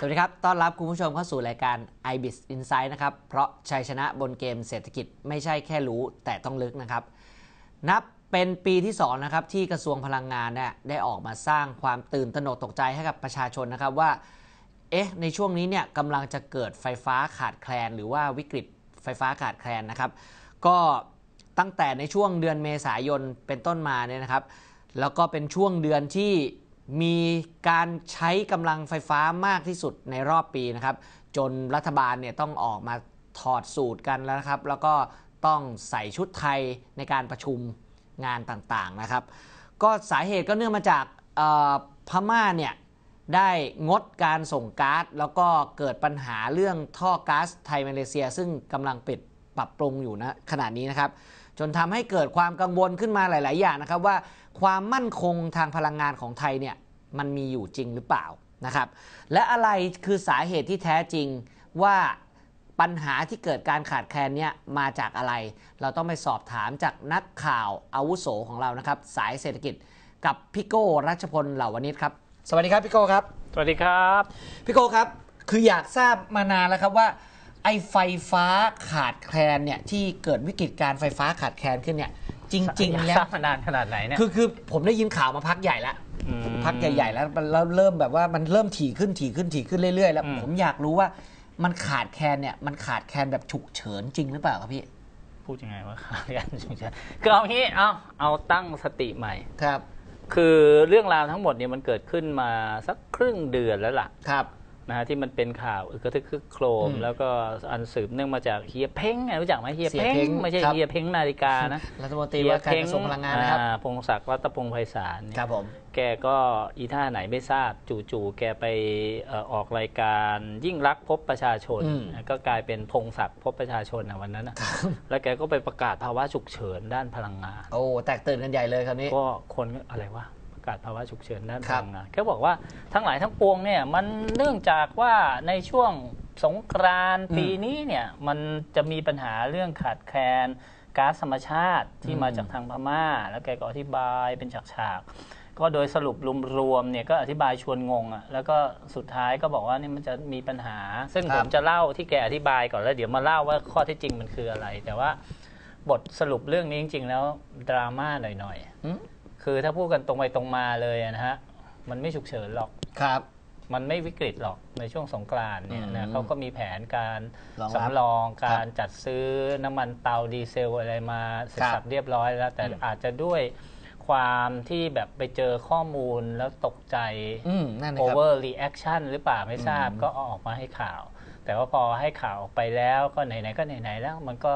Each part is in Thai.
สวัสดีครับ ต้อนรับคุณผู้ชมเข้าสู่รายการ iBIS Insight นะครับ เพราะชัยชนะบนเกมเศรษฐกิจไม่ใช่แค่รู้แต่ต้องลึกนะครับ นับเป็นปีที่2นะครับที่กระทรวงพลังงานเนี่ยได้ออกมาสร้างความตื่นตระหนกตกใจให้กับประชาชนนะครับว่า เอ๊ะ ในช่วงนี้เนี่ยกำลังจะเกิดไฟฟ้าขาดแคลน หรือว่าวิกฤตไฟฟ้าขาดแคลนนะครับ ก็ตั้งแต่ในช่วงเดือนเมษายนเป็นต้นมาเนี่ยนะครับ แล้วก็เป็นช่วงเดือนที่ มีการใช้กำลังไฟฟ้ามากที่สุดในรอบปีนะครับ จนรัฐบาลเนี่ยต้องออกมาถอดสูตรกันแล้วนะครับ แล้วก็ต้องใส่ชุดไทยในการประชุมงานต่างๆนะครับ ก็สาเหตุก็เนื่องมาจากพม่าเนี่ยได้งดการส่งก๊าซแล้วก็เกิดปัญหาเรื่องท่อก๊าซไทยมาเลเซีย ซึ่งกำลังปิดปรับปรุงอยู่นะขณะนี้นะครับ จนทำให้เกิดความกังวลขึ้นมาหลาย ๆ อย่างนะครับว่าความมั่นคงทางพลังงานของไทยเนี่ย มันมีอยู่จริงหรือเปล่านะครับ และอะไรคือสาเหตุที่แท้จริงว่าปัญหาที่เกิดการขาดแคลนเนี่ยมาจากอะไร เราต้องไปสอบถามจากนักข่าวอาวุโสของเรานะครับ สายเศรษฐกิจกับพี่โก้รัชพลเหล่าวณิชครับ สวัสดีครับพี่โก้ครับ สวัสดีครับพี่โก้ครับ คืออยากทราบมานานแล้วครับว่าไอ้ไฟฟ้าขาดแคลนเนี่ยที่เกิดวิกฤตการไฟฟ้าขาดแคลนขึ้นเนี่ยจริง ๆ แล้วทราบมานานขนาดไหนเนี่ยคือคือผมได้ยินข่าวมาพักใหญ่แล้วม พักใหญ่ๆแล้วมันแล้วเริ่มแบบว่ามันเริ่มถี่ขึ้นถี่ขึ้นถี่ขึ้นเรื่อยๆ แล้วอืมผมอยากรู้ว่ามันขาดแคลนเนี่ยมันขาดแคลนแบบฉุกเฉินจริงหรือเปล่าครับพี่ พูดยังไงว่าขาดกันฉุกเฉินคือเอางี้เอาเอาตั้งสติใหม่ครับ คือเรื่องราวทั้งหมดเนี่ยมันเกิดขึ้นมาสักครึ่งเดือนแล้วล่ะครับ นะฮะที่มันเป็นข่าวอึกกระทึกคึกโครมอืมแล้วก็อันสืบเนื่องมาจากเฮียเพ้งไงรู้จักไหมเฮียเสียเพ้งเพ้งไม่ใช่ครับเฮียเพ้งนาฬิกานะรัฐมนตรีว่าการกระทรวงพลังงานนะครับอ่พงศักดิ์รัตพงศ์ไพศาลเนี่ยครับผมแกก็อีท่าไหนไม่ทราบจู่ๆแกไปเอ่อออกรายการยิ่งรักษณ์พบประชาชนอืมก็กลายเป็นพงศักดิ์พบประชาชนนะวันนั้นนะแล้วแกก็ไปประกาศภาวะฉุกเฉินด้านพลังงาน โอ้แตกตื่นกันใหญ่เลยคราวนี้ก็คนก็อะไรวะประ กาศภาวะฉุกเฉินด้านคพรับลังงานแกบอกว่าทั้งหลายทั้งปวงเนี่ยมันเนื่องจากว่าในช่วงสงกรานต์ปีนี้เนี่ยมันจะมีปัญหาเรื่องขาดแคลนก๊าซธรรมชาติที่มาจากทางพม่า แล้วแกก็อธิบายเป็นฉากๆ ก็โดยสรุปรวมๆเนี่ยก็อธิบายชวนงงอะแล้วก็สุดท้ายก็บอกว่านี่มันจะมีปัญหา ซึ่งครับผมจะเล่าที่แกอธิบายก่อนแล้วเดี๋ยวมาเล่าว่าข้อเท็จจริงมันคืออะไร แต่ว่าบทสรุปเรื่องนี้จริง ๆ แล้วดราม่าหน่อยๆอืม คือถ้าพูดกันตรงไปตรงมาเลยอะนะฮะมันไม่ฉุกเฉินหรอก ครับ มันไม่วิกฤตหรอกในช่วงสงกรานต์เนี่ยอืนะมเขาก็มีแผนการรองรับสำรองครัการบจัดซื้อน้ำมันเตาดีเซลอะไรมาเสร็จครับสับเรียบร้อยแล้ว แต่อืม อาจจะด้วยความที่แบบไปเจอข้อมูลแล้วตกใจ อืมนั่นนะครับ over reaction หรือเปล่าไม่ทราบอืม ก็เอาออกมาให้ข่าว แต่ว่าพอให้ข่าวออกไปแล้วก็ไหนๆก็ไหนๆแล้ว มันก็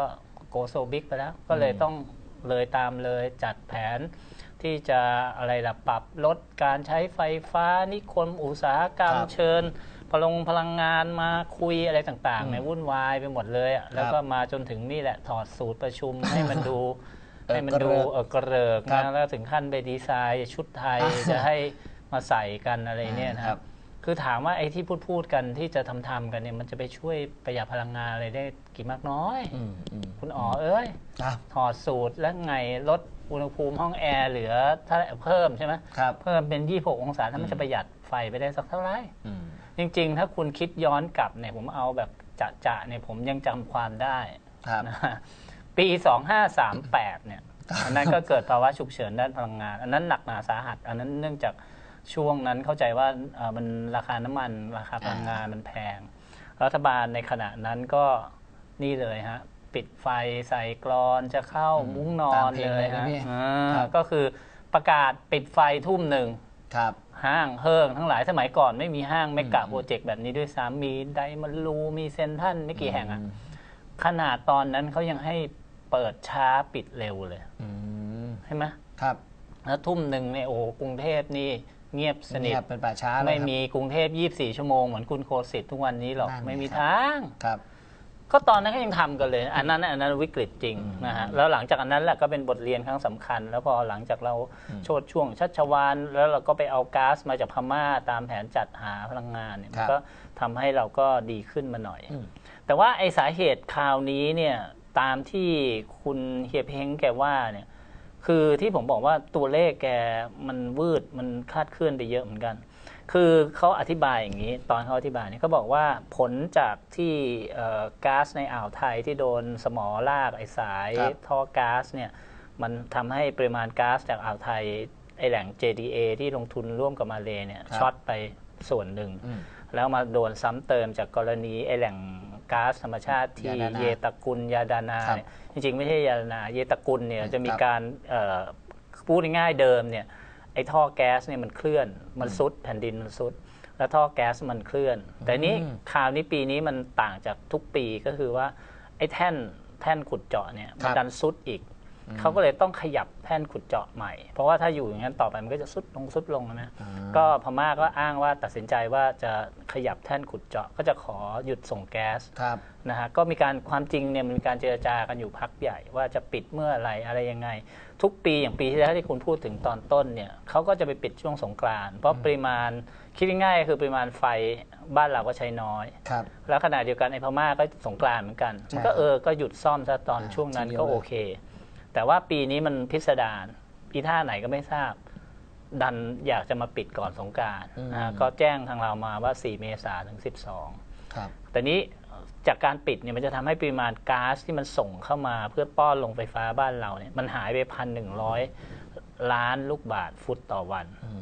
โกโซบิ๊กไปแล้ว ก็เลยต้องเลยตามเลยจัดแผน ที่จะอะไรล่ะปรับลดการใช้ไฟฟ้านิคมอุตสาหกรรมครับเชิญ พลงพลังงานมาคุยอะไรต่างอืๆมเนี่ยวุ่นวายไปหมดเลยอะแล้วก็มาจนถึงนี่แหละถอดสูตรประชุม ให้มันดู เออให้มันดูกระเริกเออกระเริกครับนะแล้วถึงขั้นไปดีไซน์ชุดไทยอ่าจะให้มาใส่กันอะไรเนี่ยนะคครัรับ บ คือถามว่าไอ้ที่พูดพูดๆกันที่จะทำทำๆกันเนี่ยมันจะไปช่วยประหยัดพลังงานอะไรได้กี่มากน้อย อืมอืมคุณอ๋อเอ้ยครับถอดสูตรแล้วไงลด อุณหภูมิห้องแอร์เหลือถ้าเพิ่มใช่ไหมครับเพิ่มเป็น 26 องศาถ้ามันจะประหยัดไฟไปได้สักเท่าไหร่อืมจริง ๆ ถ้าคุณคิดย้อนกลับเนี่ยผมเอาแบบจะๆเนี่ยผมยังจำความได้ครับนะฮะปี 2538 เนี่ยอันนั้นก็เกิดภาวะฉุกเฉินด้านพลังงาน อันนั้นหนักหนาสาหัส อันนั้นเนื่องจากช่วงนั้นเข้าใจว่าเอ่อมันราคาน้ำมันราคาพลังงานมันแพง รัฐบาลในขณะนั้นก็นี่เลยฮะ ปิดไฟใส่กรอนจะเข้าอืมมุ้งนอตามนเพลงเลยเลยนะฮะพี่อ่าครับก็คือประกาศปิดไฟทุ่มหนึ่งครับห้างเฮิงทั้งหลายสมัยก่อนไม่มีห้างเมกะอืมโปรเจกต์แบบนี้ด้วยซ้ำมีไดมอนรูมีเซนทรันไม่กี่แห่งอะมขนาดตอนนั้นเขายังให้เปิดช้าปิดเร็วเลยอืมใช่ไหมครับ แล้วทุ่มหนึ่งเนี่ยโอ้โหกรุงเทพนี่เงียบสนิทเงียบเป็นป่าช้าเลยไม่ครับมีกรุงเทพ24 ชั่วโมงเหมือนคุณโคสิตทุกวันนี้หรอกนั่นไงไม่มีครับทางครับ ก็ตอนนั้นก็ยังทำกันเลย อันนั้นอันนั้นวิกฤตจริงอืมนะฮะแล้วหลังจากอันนั้นแหละก็เป็นบทเรียนครั้งสำคัญ แล้วพอหลังจากเราอืมโชดช่วงชัชวานแล้วเราก็ไปเอาก๊าซมาจากพม่าตามแผนจัดหาพลังงานเนี่ยครัมันบก็ทำให้เราก็ดีขึ้นมาหน่อยอืมแต่ว่าไอสาเหตุคราวนี้เนี่ยตามที่คุณเฮียเพ้งแกว่าเนี่ยคือที่ผมบอกว่าตัวเลขแกมันวืดมันคลาดเคลื่อนไปเยอะเหมือนกัน คือเขาอธิบายอย่างนี้ ตอนเขาอธิบายเนี่ยเขาบอกว่าผลจากที่เอ่อก๊าซในอ่าวไทยที่โดนสมอลากไอสายครับท่อก๊าซเนี่ยมันทำให้ปริมาณก๊าซจากอ่าวไทยไอแหล่ง JDA ที่ลงทุนร่วมกับมาเลเนี่ยครับช็อตไปส่วนหนึ่งอืมแล้วมาโดนซ้ำเติมจากกรณีไอแหล่งก๊าซธรรมชาติที่ยาดานาเยตากุลยาดานาครับเนี่ยจริงๆ ไม่ใช่ยาดานา เยตากุลเนี่ยจะมีครับการเอ่อพูดง่ายๆเดิมเนี่ย ไอท่อแก๊สเนี่ยมันเคลื่อน มันซุดแผ่นดินมันซุด แล้วท่อแก๊สมันเคลื่อน แต่นี้อืมคราวนี้ปีนี้มันต่างจากทุกปีก็คือว่าไอ้แท่นแท่นขุดเจาะเนี่ยมันดันซุดอีก เขาก็เลยต้องขยับแท่นขุดเจาะใหม่ เพราะว่าถ้าอยู่อย่างนั้นต่อไปมันก็จะซุดลงซุดลงนะอ่าก็พม่าก็อ้างว่าตัดสินใจว่าจะขยับแท่นขุดเจาะก็จะขอหยุดส่งแก๊สครับนะฮะก็มีการความจริงเนี่ยมันมีการเจรจากันอยู่พักใหญ่ ว่าจะปิดเมื่อไหรอะไรยังไง ทุกปีอย่างปีที่แล้วที่คุณพูดถึงตอนต้นเนี่ยเขาก็จะไปปิดช่วงสงกรานต์เพราะปริมาณคิดง่ายๆคือปริมาณไฟบ้านเราก็ใช้น้อยครับแล้วขณะเดียวกันไอ้พม่าก็สงกรานต์เหมือนกันใช่มันก็เออก็หยุดซ่อมซะตอนอ่าช่วงนั้นทีเดียวก็เลยโอเค แต่ว่าปีนี้มันพิสดารอีท่าไหนก็ไม่ทราบ ดันอยากจะมาปิดก่อนสงกรารนะฮะก็แจ้งทางเรามาว่า 4 เมษายนถึง 12 ครับ แต่นี้จากการปิดเนี่ยมันจะทำให้ปริมาณก๊าซที่มันส่งเข้ามาเพื่อป้อนลงไฟฟ้าบ้านเราเนี่ยมันหายไปพันหนึ่งร้อยล้านลูกบาทฟุตต่อวันอื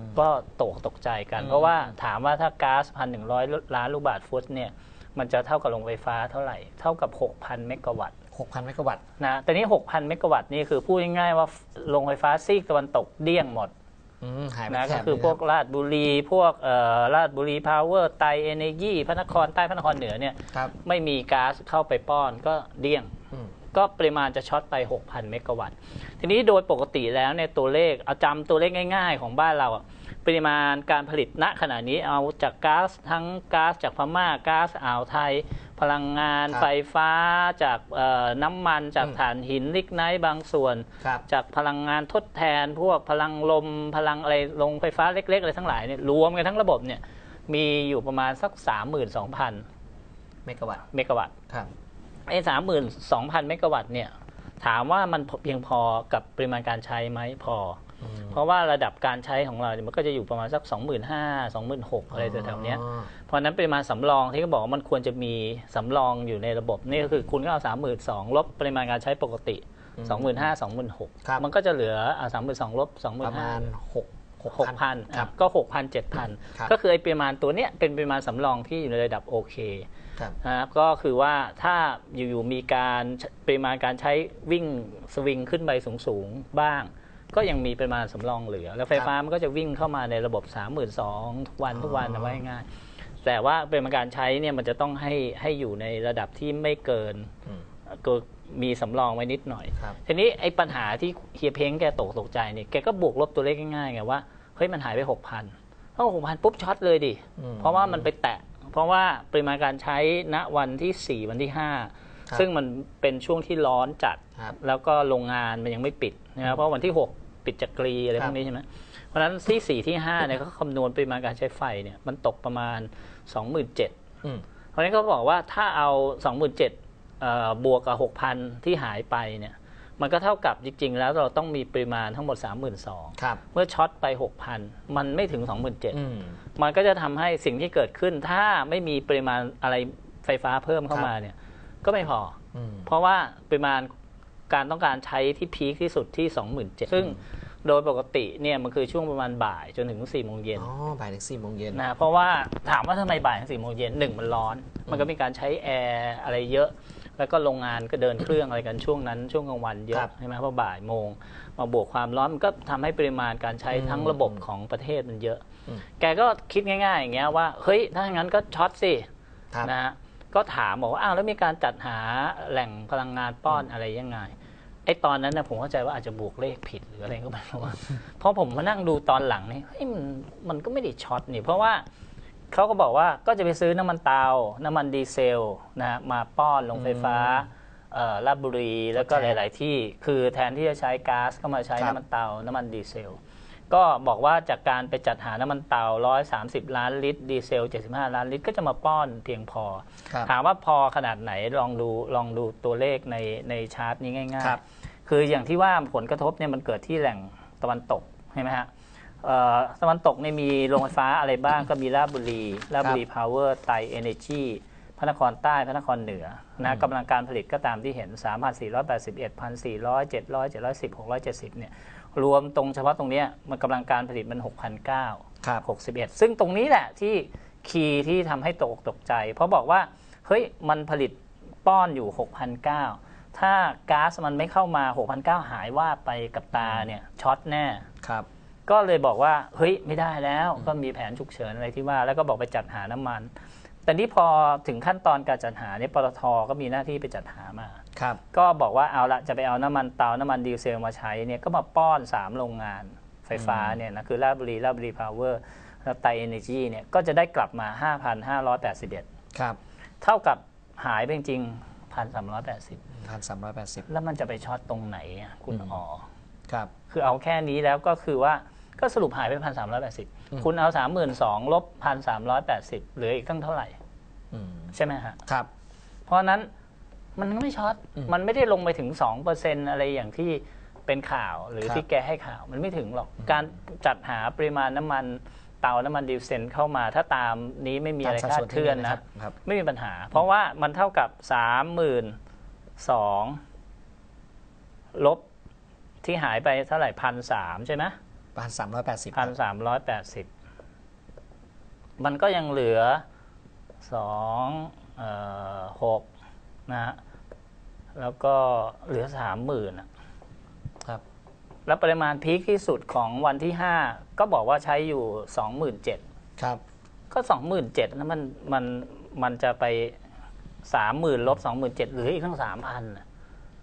มก็ตกตกใจกันอืมเพราะว่าถามว่าถ้าก๊าซพันหนึ่งร้อยล้านลูกบาทฟุตเนี่ยมันจะเท่ากับโรงไฟฟ้าเท่าไหร่ เท่ากับ 6,000 เมกะวัตต์ หกพันเมกะวัตต์ นะ แต่นี้ 6,000 เมกะวัตต์นี่คือพูดง่ายๆว่าโรงไฟฟ้าซีกตะวันตกเดี้ยงหมดอืมหายไปนะแถก็บคือเลยพวกรับราชบุรี พวกเอ่อราชบุรีพาวเวอร์ไตเอเนจีพระนครใต้พระนครเหนือเนี่ย ครับ ไม่มีก๊าซเข้าไปป้อนก็เดี้ยง อืม ก็ปริมาณจะช็อตไป 6,000 เมกะวัตต์ ทีนี้โดยปกติแล้วเนี่ยตัวเลขเอาจำตัวเลขง่าย ๆ ของบ้านเราอะปริมาณการผลิตณขณะนี้เอาจากก๊าซทั้งก๊าซจากพม่าก๊าซอ่าวไทยพ ลังงานครับไฟฟ้าจากเอ่อน้ำมันจากอืมถ่านหินลิกไนท์บางส่วน ครับจากพลังงานทดแทน พวกพลังลมพลังอะไรลงไฟฟ้าเล็ก ๆ อะไรทั้งหลายเนี่ยรวมกันทั้งระบบเนี่ยมีอยู่ประมาณสัก 32,000 เมกะวัตต์เมกะวัตต์ครับ ไอ้สามหมื่นสองพันเมกะวัตต์เนี่ยถามว่ามันเพียงพอกับปริมาณการใช้ไหมพออม เพราะว่าระดับการใช้ของเราเนี่ยมันก็จะอยู่ประมาณสัก 2 5 0 0 0 2 6 0 0อะไรแถวๆเนี้ยอ๋อเพราะฉะนั้นปริมาณสำรองที่เขาบอกว่ามันควรจะมีสำรองอยู่ในระบบนี่ก็คือคุณก็เอาสามหมื่นสองลบปริมาณการใช้ปกติอืม2 5 0 0 0 2 6 0 0ครับมันก็จะเหลือสามหมื่นสองลบ2 5 0 0ประมาณหกหกพันครับก็หกพันเจ็ดพันครับก็คือไอ้ปริมาณตัวเนี้ยเป็นปริมาณสำรองที่อยู่ในระดับโอเคครับนะครับก็คือว่าถ้าอยู่ๆมีการปริมาณการใช้วิ่งสวิงขึ้นไปสูงๆ บ้าง ก็ยังมีปริมาณสำรองเหลือ แล้วไฟฟ้ามันก็จะวิ่งเข้ามาในระบบ 3 2 0 0 0ทุกวันทุกวันอ๋อนะว่าง่ายๆแต่ว่าปริมาณการใช้เนี่ยมันจะต้องให้ให้อยู่ในระดับที่ไม่เกินอืมก็มีสำรองไว้นิดหน่อยครับทีนี้ไอ้ปัญหาที่เฮียเพ้งแกตกตกใจเนี่ยแกก็บวกลบตัวเลขง่ายๆไงว่าเฮ้ยมันหายไปหกพันถ้าหกพันปุ๊บช็อตเลยดิอืมเพราะว่ามันไปแตะ เพราะว่าปริมาณการใช้ณวันที่4วันที่ครับ5ซึ่งมันเป็นช่วงที่ร้อนจัดครับแล้วก็โรงงานมันยังไม่ปิดนะครับเพราะวันที่6 ปิดจักรีอะไรคพรับวกนี้ใช่ไหมเพราะฉะนั้นที่ 4 ที่5เนี่ยเขาคำนวณปริมาณการใช้ไฟเนี่ยมันตกประมาณ 27,000อืมเพราะฉะนั้นเขาบอกว่าถ้าเอา 27,000เอ่อบวกกับ 6,000 ที่หายไปเนี่ยมันก็เท่ากับจริง ๆ แล้วเราต้องมีปริมาณทั้งหมด 32,000ครับเมื่อช็อตไป 6,000 มันไม่ถึง 27,000อืมมันก็จะทำให้สิ่งที่เกิดขึ้น ถ้าไม่มีปริมาณอะไรไฟฟ้าเพิ่มเข้าครับมาเนี่ยก็ไม่พออืมเพราะว่าปริมาณ การต้องการใช้ที่พีคที่สุดที่ 27,000ซึ่งโดยปกติเนี่ยมันคือช่วงประมาณบ่ายจนถึง4โมงเย็นอ๋อบ่ายถึงสี่โมงเย็นนะเพราะว่าถามว่าทำไมบ่ายถึง4โมงเย็นหนึ่งมันร้อน มันก็มีการใช้แอร์อะไรเยอะ แล้วก็โรงงานก็เดินเครื่องอะไรกันช่วงนั้น ช่วงกลางวันเยครัอะบใช่ไหมเพราะบ่ายโมงมาบวกความร้อนมันก็ทำให้ปริมาณการใช้ทั้งระบบของประเทศมันเยอะอืมแกก็คิดง่ายๆอย่างเงี้ยว่าเฮ้ยถ้าอย่างนั้นก็ช็อตสิครับนะฮะก็ถามบอกว่าอ้าวแล้วมีการจัดหาแหล่งพลังงานป้อนอะไรยังไง ไอ้ตอนนั้นนะผมเข้าใจว่าอาจจะบวกเลขผิดหรืออะไรก็ไม่รู้เพราะผมมานั่งดูตอนหลังนี่เฮ้ยมันมันก็ไม่ได้ช็อตนี่ เพราะว่าเขาก็บอกว่าก็จะไปซื้อน้ำมันเตา น้ำมันดีเซลนะฮะมาป้อนลงไฟฟ้าเอ่อลาดบุรีแล้วก็ทดแทนหลาย ๆ ที่คือแทนที่จะใช้ก๊าซก็มาใช้ครับน้ำมันเตา น้ำมันดีเซล ก็บอกว่าจากการไปจัดหาน้ำมันเตา 130 ล้านลิตร ดีเซล 75 ล้านลิตร ก็จะมาป้อนเพียงพอครับถามว่าพอขนาดไหนลองดูลองดูตัวเลขในในชาร์ตนี้ง่ายครับๆคืออย่างที่ว่าผลกระทบเนี่ยมันเกิดที่แหล่งตะวันตกใช่ไหมฮะเอ่อตะวันตกเนี่ยมีโรงไฟฟ้าอะไรบ้างก็มีราชบุรีราชบุรีพาวเวอร์ไตเอเนจีพระนครใต้พระนครเหนือนะกำลังการผลิตก็ตามที่เห็น 3,481 1,400 700 710 670เนี่ย รวมตรงเฉพาะตรงเนี้ยมันกำลังการผลิตมัน 6,900ครับ61 ซึ่งตรงนี้แหละที่คีย์ที่ทำให้ตกตกใจ เพราะบอกว่า เฮ้ย มันผลิตป้อนอยู่ 6,900 ถ้าก๊าซมันไม่เข้ามา 6,900 หายว่าบไปกับตาเนี่ยช็อตแน่ครับก็เลยบอกว่า เฮ้ย ไม่ได้แล้วก็มีแผนฉุกเฉินอะไรที่ว่า แล้วก็บอกไปจัดหาน้ำมัน แต่นี่พอถึงขั้นตอนการจัดหาเนี่ยปตทก็มีหน้าที่ไปจัดหามา ครับก็บอกว่าเอาละจะไปเอาน้ำมันเตา น้ำมันดีเซลมาใช้เนี่ยก็มาป้อน 3 โรงงานไฟฟ้าเนี่ยนะคือราชบุรีราชบุรีพาวเวอร์แล้วไตเอเนจีเนี่ยก็จะได้กลับมา 5,581ครับเท่ากับหายไปจริงๆ1,380พันสามร้อยแปดสิบแล้วมันจะไปช็อตตรงไหนอะคุณอ๋อครับคือเอาแค่นี้แล้วก็คือว่าก็สรุปหายไปพันสามร้อยแปดสิบคุณเอาสามหมื่นสองลบพันสามร้อยแปดสิบเหลืออีกตั้งเท่าไหร่อืมใช่ไหมฮะครับ เพราะฉะนั้น มันไม่ช็อตอืมมันไม่ได้ลงไปถึงสองเปอร์เซ็นอะไรอย่างที่เป็นข่าวหรือครับที่แกให้ข่าวมันไม่ถึงหรอกการจัดหาปริมาณน้ำมันเตาน้ำมันดีเซลเข้ามาถ้าตามนี้ไม่มีอะไรตามคสัลาดดส่วนเคลื่อนที่มีนะครันะบครับไม่มีปัญหา เพราะว่ามันเท่ากับสามหมื่นสองลบที่หายไปเท่าไหร่พันสามใช่ไหมพันสามร้อยแปดสิบพันสามร้อยแปดสิบมันก็ยังเหลือสองหก นะฮะแล้วก็เหลือสามหมื่นอะครับ แล้วปริมาณพีคที่สุดของวันที่ห้าก็บอกว่าใช้อยู่สองหมื่นเจ็ดครับ ก็สองหมื่นเจ็ดแล้วมันมันมันจะไปสามหมื่นลบสองหมื่นเจ็ดหรืออีกทั้งสามพัน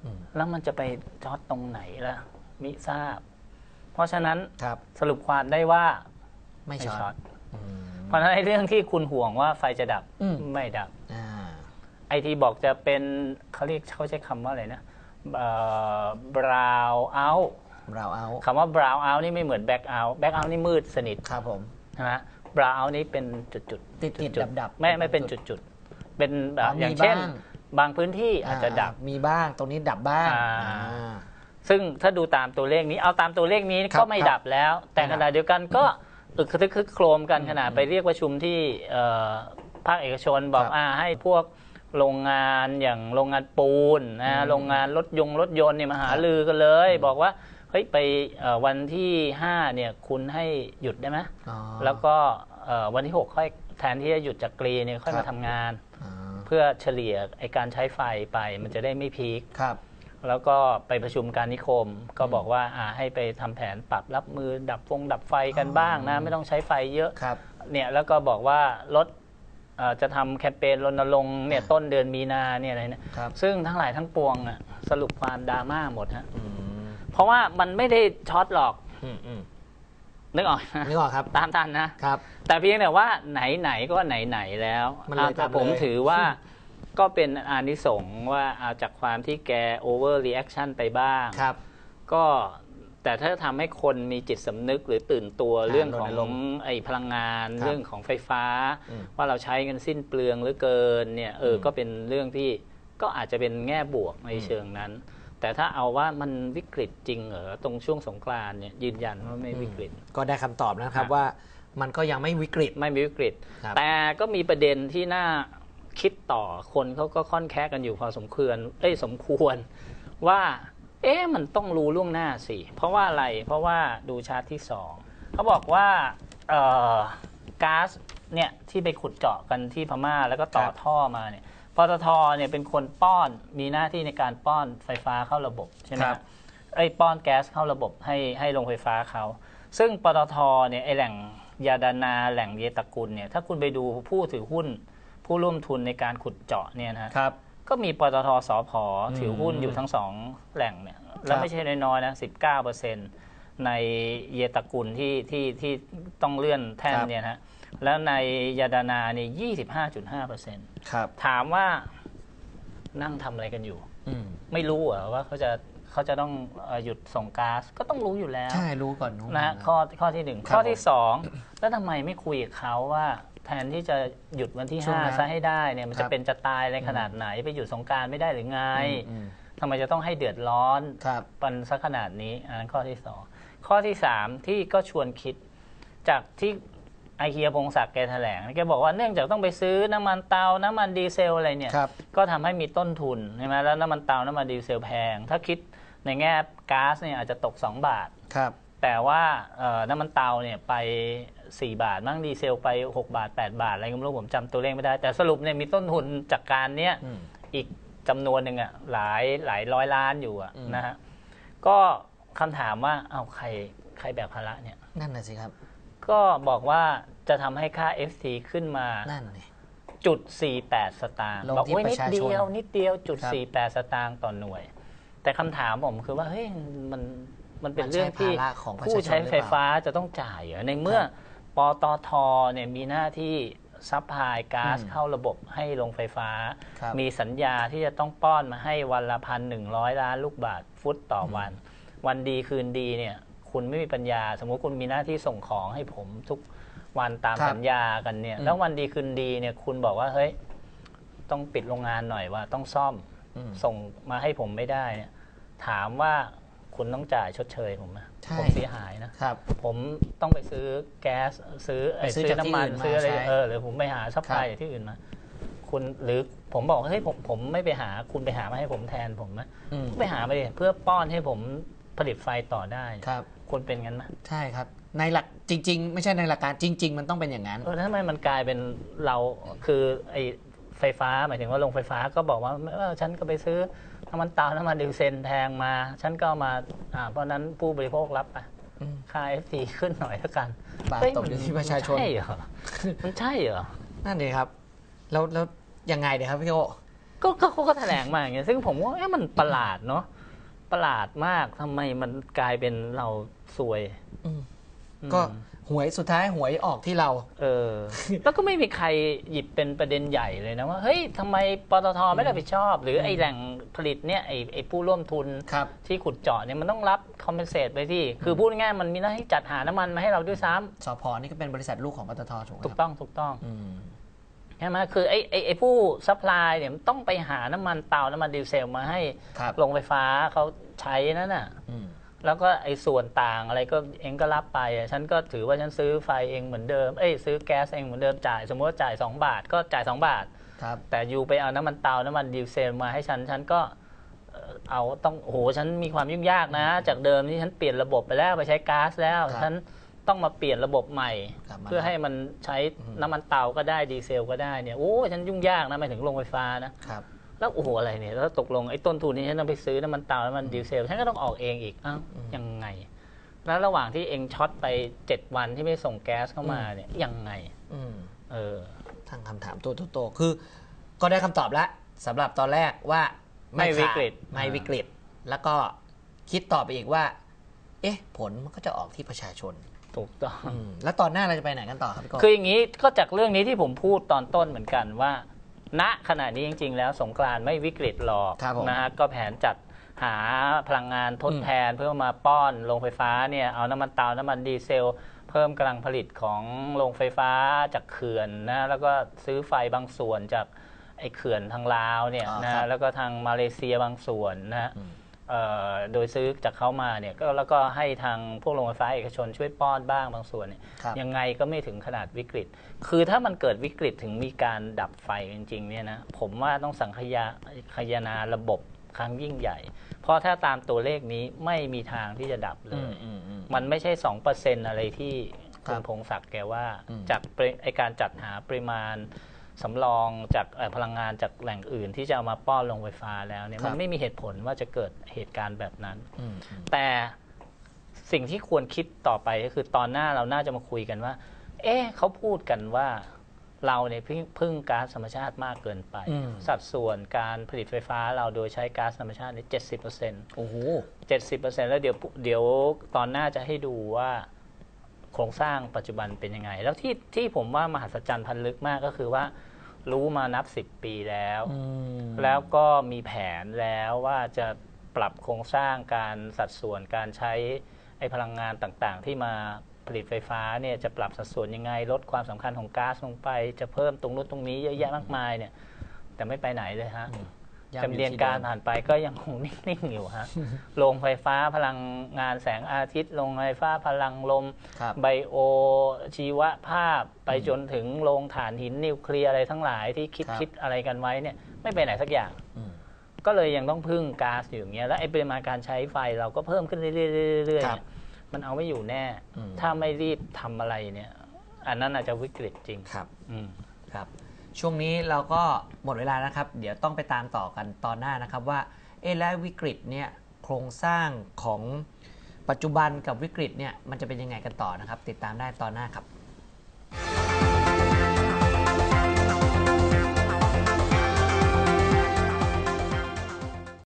อืมแล้วมันจะไปช็อตตรงไหนล่ะมิทราบ เพราะฉะนั้นครับสรุปความได้ว่าไม่ไม่ช็ช็ออตตอืมเพราะฉะนั้นไอ้เรื่องที่คุณห่วงว่าไฟจะดับอืมไม่ดับอ่า ไอที่บอกจะเป็นเขาเรียกเขาใช้คำว่าอะไรนะบราวเอาเราเอาคำว่าบราวเอานี่ไม่เหมือนแบ็กเอาแบ็กเอานี่มืดสนิทครับผมนะบราวเอานี่เป็นจุดๆติดๆจุดดับๆไม่ไม่เป็นจุดจุดๆเป็นแบบอ๋อออย่างเช่นมีบ้างบางพื้นที่อาจจะดับมีบ้างตรงนี้ดับบ้างอ่าอ่าซึ่งถ้าดูตามตัวเลขนี้เอาตามตัวเลขนี้ครับก็ไม่ดับแล้ว แต่ไม่ขดับณะเดียวกันก็อึกครึกคึกโครมกันขนาดไปเรียกประชุมที่เอ่อภาคเอกชนบอกครับอ่าให้พวก โรงงานอย่างโรงงานปูนนะโรงงานรถยงรถยนต์เนี่ยมาหาครับลือกันเลย บอกว่าเฮ้ยไปเอ่อวันที่5เนี่ยคุณให้หยุดได้ไหมอ๋อแล้วก็เอ่อวันที่ 6 ค่อยแทนที่จะหยุดจากกรีเนี่ยค่อยครัมาบทำงานอ่าเพื่อเฉลี่ยไอการใช้ไฟไปมันจะได้ไม่พีคครับ แล้วก็ไปประชุมการนิคม ก็บอกว่าอ่าให้ไปทำแผนปรับรับมือดับฟงดับไฟกันบ้างนะ ไม่ต้องใช้ไฟเยอะครับเนี่ยแล้วก็บอกว่าลดเอ่อ จะทำแคมเปญรณรงค์เนี่ยอ่าต้นเดือนมีนาเนี่ยอะไรเนี่ยครับ ซึ่งทั้งหลายทั้งปวงอะสรุปความดราม่าหมดฮะอืมเพราะว่ามันไม่ได้ช็อตหรอกอืมอืมนึกออกนะนึกออกครับตามทันนะ ครับ แต่เพียงแต่ว่าไหนๆก็ไหนๆแล้วมันเลยอ่าแต่ทำเลย ผมถือว่าก็เป็นอานิสงส์ว่าเอาจากความที่แกโอเวอร์รีแอคชั่นไปบ้าง ครับ ก็ แต่ถ้าทำให้คนมีจิตสำนึกหรือตื่นตัวอ่าเรื่องของรณรงค์ไอ้พลังงานครับเรื่องของไฟฟ้าอืมว่าเราใช้กันสิ้นเปลืองเหรือเกินเนี่ยเอออมก็เป็นเรื่องที่ก็อาจจะเป็นแง่บวกในอืมเชิงนั้น แต่ถ้าเอาว่ามันวิกฤตจริงเหรอตรงช่วงสงกรานต์เนี่ยยืนยันว่าไม่วิกฤต ก็ได้คำตอบนะครับครับว่ามันก็ยังไม่วิกฤตไม่มีวิกฤตครับแต่ก็มีประเด็นที่น่าคิดต่อคนเขาก็ค่อนแค่กันอยู่พอสมควรเอ้ยสมควรว่า เอ๊ะมันต้องรู้ล่วงหน้าสิ เพราะว่าอะไร เพราะว่าดูชาร์ตที่สองเขาบอกว่าเอ่อก๊าซเนี่ยที่ไปขุดเจาะกันที่พม่าแล้วก็ต่อครับ ท่อมาเนี่ยปตทเนี่ยเป็นคนป้อนมีหน้าที่ในการป้อนไฟฟ้าเข้าระบบใช่ไหมครับ ไอ้ยป้อนแก๊สเข้าระบบให้ให้โรงไฟฟ้าเขา ซึ่งปตทเนี่ยไอแหล่งยาดานาแหล่งเยตกุลเนี่ยถ้าคุณไปดูผู้ถือหุ้นผู้ร่วมทุนในการขุดเจาะเนี่ยนะฮะ ครับ ก็มีปตทสพถือหุ้นอยู่ทั้งสองแหล่งเนี่ย แล้วไม่ใช่น้อยๆนะ19เปอร์เซ็นต์ในเยตกุลที่ที่ที่ต้องเลื่อนแท่นครับเนี่ยนะฮะแล้วในยาดานาเนี่ย25.5เปอร์เซ็นต์ครับถามว่านั่งทำอะไรกันอยู่อืมไม่รู้เหรอว่าเขาจะเขาจะต้องเอ่อหยุดส่งก๊าซก็ต้องรู้อยู่แล้ว ใช่ รู้ก่อนนู้นนะฮะข้อข้อที่หนึ่งครับข้อที่สองแล้วทำไมไม่คุยกับเขาว่า แทนที่จะหยุดวันที่ช่วงห้านั้นซะให้ได้เนี่ยมันครัจะบเป็นจะตายในขนาดไหนไปหยุดสงกรารไม่ได้หรือไงอืม ทำไมจะต้องให้เดือดร้อนครับ ปันสักขนาดนี้อันนั้นข้อที่สองข้อที่สามที่ก็ชวนคิด จากที่ไอเคียพงศักดิ์แกแถลงแกบอกว่าเนื่องจากต้องไปซื้อน้ำมันเตา น้ำมันดีเซลอะไรเนี่ย ครับ ก็ทำให้มีต้นทุนใช่ไหมแล้วน้ำมันเตา น้ำมันดีเซลแพง ถ้าคิดในแง่ก๊าซเนี่ยอาจจะตก 2 บาท ครับ แต่ว่าเอ่อน้ำมันเตาเนี่ยไป 4 บาทมั่งดีเซลไป 6 บาท 8 บาท อะไรก็ไม่รู้ผมจำตัวเลขไม่ได้ แต่สรุปเนี่ยมีต้นทุนจากการเนี้ยอืมอีกจำนวนหนึ่งอะหลายหลายร้อยล้านอยู่อะอืมนะฮะก็คำถามว่าเอาใครใครแบกภาระเนี่ย นั่นน่ะสิครับ ก็บอกว่าจะทำให้ค่า FC ขึ้นมานั่นนี่จุด48สตางค์ลงบอกที่โอ้ยปนิระดชาชนเดียวนิดเดียวจุดครับ48สตางค์ต่อหน่วย แต่คำถามผมคือว่าเฮ้ยมัน มันเป็นมันเรื่องใช่ที่ภาระของประชาชนผู้ใช้ไฟหรือเปล่าฟ้าจะต้องจ่ายเหรอในเมื่อครับปตทเนี่ยมีหน้าที่ซัพพลายก๊าซอืมเข้าระบบให้โรงไฟฟ้าครับมีสัญญาที่จะต้องป้อนมาให้วันละพันหนึ่งร้อยล้านลูกบาทฟุตต่อวัน วันดีคืนดีเนี่ย คุณไม่มีปัญญา สมมุติคุณมีหน้าที่ส่งของให้ผมทุกวันตามครับสัญญากันเนี่ยอืมแล้ววันดีคืนดีเนี่ยคุณบอกว่าเฮ้ยต้องปิดโรงงานหน่อยว่าต้องซ่อมอืมส่งมาให้ผมไม่ได้เนี่ยถามว่า คุณต้องจ่ายชดเชยผมนะใช่ ผมเสียหายนะ ครับ ผมต้องไปซื้อแก๊สซื้อเอ่อไปซื้อซื้อจากที่น้ำมันอื่นมาซื้ออะไรใช้เออหรือผมไปหาซัพพลายครับที่อื่นมาคุณหรือผมบอกเฮ้ยผมผมไม่ไปหาคุณไปหามาให้ผมแทนผมนะอืมไปหามาดิเพื่อป้อนให้ผมผลิตไฟต่อได้ครับ คุณเป็นงั้นไหมใช่ครับ ในหลักจริง ๆ ไม่ใช่ในหลักการจริง ๆ มันต้องเป็นอย่างนั้น เออแล้วทำไมมันกลายเป็นเราคือไอไฟฟ้าหมายถึงว่าโรงไฟฟ้าก็บอกว่าเออฉันก็ไปซื้อ น้ำมันเตาน้ำมันดีเซลแพงมา ฉันก็เอามาอ่าเพราะฉะนั้นผู้บริโภครับไปอืมค่า FT ขึ้นหน่อยแล้วกัน บาปเฮ้ยตกอยู่ที่ประชาชนมัใช่เหรอมันใช่เหรอนั่นเลยครับ แล้วแล้วยังไงเดี๋ยวครับพี่โอก็ก็เขาก็แถลงมาอย่างเงี้ยซึ่งผมว่าเอ๊ะมันประหลาดเนาะประหลาดมากทำไมมันกลายเป็นเราซวยอืมอืมก็ หวยสุดท้ายหวยออกที่เรา เออ แล้วก็ไม่มีใครหยิบเป็นประเด็นใหญ่เลยนะว่า เฮ้ยทำไมปตทไม่รับผิดชอบ หรือไอ้แหล่งผลิตเนี่ยไอ้ไอ้ผู้ร่วมทุนครับที่ขุดเจาะเนี่ยมันต้องรับคอมเพนเซตไปที่ คือพูดง่ายๆมันมีหน้าที่จัดหาน้ำมันมาให้เราด้วยซ้ำสพนี่ก็เป็นบริษัทลูกของปตทถูกไหมถูกครับต้องถูกต้องอืมใช่ไหมคือไอ้ไอ้ไอ้ผู้ซัพพลายเนี่ยมันต้องไปหาน้ำมันเตาน้ำมันดีเซลมาให้ครับโรงไฟฟ้าเขาใช้นั่นน่ะอืม แล้วก็ไอ้ส่วนต่างอะไรก็เองก็รับไปอะฉันก็ถือว่าฉันซื้อไฟเองเหมือนเดิม เอ้ยซื้อแก๊สเองเหมือนเดิมจ่าย สมมติว่าจ่าย 2 บาทก็จ่าย 2 บาท ครับ แต่อยู่ไปเอาน้ำมันเตา น้ำมันดีเซลมาให้ฉัน ฉันก็เอ่อเอาต้องโอ้โหฉันมีความยุ่งยากนะ จากเดิมที่ฉันเปลี่ยนระบบไปแล้วไปใช้ก๊าซแล้วครับฉันต้องมาเปลี่ยนระบบใหม่กลับมาเพื่อให้มันใช้น้ำมันเตาก็ได้ดีเซลก็ได้เนี่ยโอ้ฉันยุ่งยากนะหมายถึงโรงไฟฟ้านะครับ แล้วโอ้โหอะไรเนี่ยแล้วตกลงไอ้ต้นทุนนี้ฉันต้องไปซื้อน้ำมันเตาน้ำมันดีเซลฉันก็ต้องออกเองอีกอ้าวอืมยังไง แล้วระหว่างที่เองช็อตไปเจ็ดวันที่ไม่ส่งแก๊สเข้ามาอืมเนี่ยยังไงอืมเออทั้งคำถามตัวโตๆคือ ก็ได้คำตอบแล้วสำหรับตอนแรกว่าไม่วิกฤตขาดไม่วิกฤต แล้วก็คิดต่อไปอีกว่า เอ๊ะ ผลมันก็จะออกที่ประชาชนถูกต้องอืมแล้วตอนหน้าเราจะไปไหนกันต่อครับพี่โก้คืออย่างนี้ก็จากเรื่องนี้ที่ผมพูดตอนต้นเหมือนกันว่า ณขณะนี้จริง ๆ แล้วสงกรานต์ไม่วิกฤตหรอกครับผมนะฮะก็แผนจัดหาพลังงานทดแทนเพื่อมาป้อนโรงไฟฟ้าเนี่ยเอาน้ำมันเตาน้ำมันดีเซล เพิ่มกำลังผลิตของโรงไฟฟ้าจากเขื่อนนะแล้วก็ซื้อไฟบางส่วนจากไอ้เขื่อนทางลาวเนี่ยอ่านะครับแล้วก็ทางมาเลเซียบางส่วนนะฮะ อืมเอ่อ โดยซื้อจากเขามาเนี่ยก็แล้วก็ให้ทางพวกโรงไฟฟ้าเอกชนช่วยป้อนบ้างบางส่วนเนี่ยครับยังไงก็ไม่ถึงขนาดวิกฤต คือถ้ามันเกิดวิกฤตถึงมีการดับไฟจริงๆเนี่ยนะผมว่าต้องสังขยาขยานาระบบครั้งยิ่งใหญ่ เพราะถ้าตามตัวเลขนี้ไม่มีทางที่จะดับเลอืมยอืมอืมมันไม่ใช่สองเปอร์เซ็นอะไรที่คุครัณบพงศักดิ์แกว่าอืมจากปริไอการจัดหาปริมาณ สำรองจากเอ่อพลังงานจากแหล่งอื่น ที่จะเอามาป้อนโรงไฟฟ้าแล้วเนี่ยมันไม่มีเหตุผลว่าจะเกิดเหตุการณ์แบบนั้นอืมอืมแต่สิ่งที่ควรคิดต่อไปก็คือตอนหน้าเราน่าจะมาคุยกันว่า เอ๊ะเขาพูดกันว่าเราเนี่ยพึ่งพึ่งก๊าซธรรมชาติมากเกินไปอืมสัดส่วนการผลิตไฟฟ้าเราโดยใช้ก๊าซธรรมชาติเนี่ยเจ็ดสิบเปอร์เซ็นต์โอ้โหเจ็ดสิบเปอร์เซ็นต์แล้วเดี๋ยวเดี๋ยวตอนหน้าจะให้ดูว่าโครงสร้างปัจจุบันเป็นยังไง แล้วที่ที่ผมว่ามหัศจรรย์พันลึกมากก็คือว่า รู้มานับสิบปีแล้วอืมแล้วก็มีแผนแล้วว่าจะปรับโครงสร้างการสัดส่วนการใช้ไอ้พลังงานต่างๆ ที่มาผลิตไฟฟ้าเนี่ยจะปรับสัดส่วนยังไง ลดความสำคัญของก๊าซลงไป จะเพิ่มตรงนู้นตรงนี้เยอะแยะมากมายเนี่ย แต่ไม่ไปไหนเลยฮะย่ำ จำเนียนอยู่ที่การเดิมผ่านไปก็ยังคงนิ่งๆอยู่ฮะโรงไฟฟ้าพลังงานแสงอาทิตย์โรงไฟฟ้าพลังลมครับไบโอชีวภาพ ไปจนถึงโรงถ่านหินนิวเคลียร์อะไรทั้งหลายที่คิดครับคิดอะไรกันไว้เนี่ย ไม่ไปไหนสักอย่างอืมก็เลยยังต้องพึ่งก๊าซอยู่อย่างเงี้ยแล้วไอ้ปริมาณการใช้ไฟเราก็เพิ่มขึ้นเรื่อยๆเรื่อยๆครับเนี่ยมันเอาไม่อยู่แน่อืมถ้าไม่รีบทำอะไรเนี่ย อันนั้นอาจจะวิกฤตจริงครับ อืมครับ ช่วงนี้เราก็หมดเวลานะครับ เดี๋ยวต้องไปตามต่อกันตอนหน้านะครับว่า เอะและวิกฤตเนี่ยโครงสร้างของปัจจุบันกับวิกฤตเนี่ยมันจะเป็นยังไงกันต่อนะครับ ติดตามได้ตอนหน้าครับ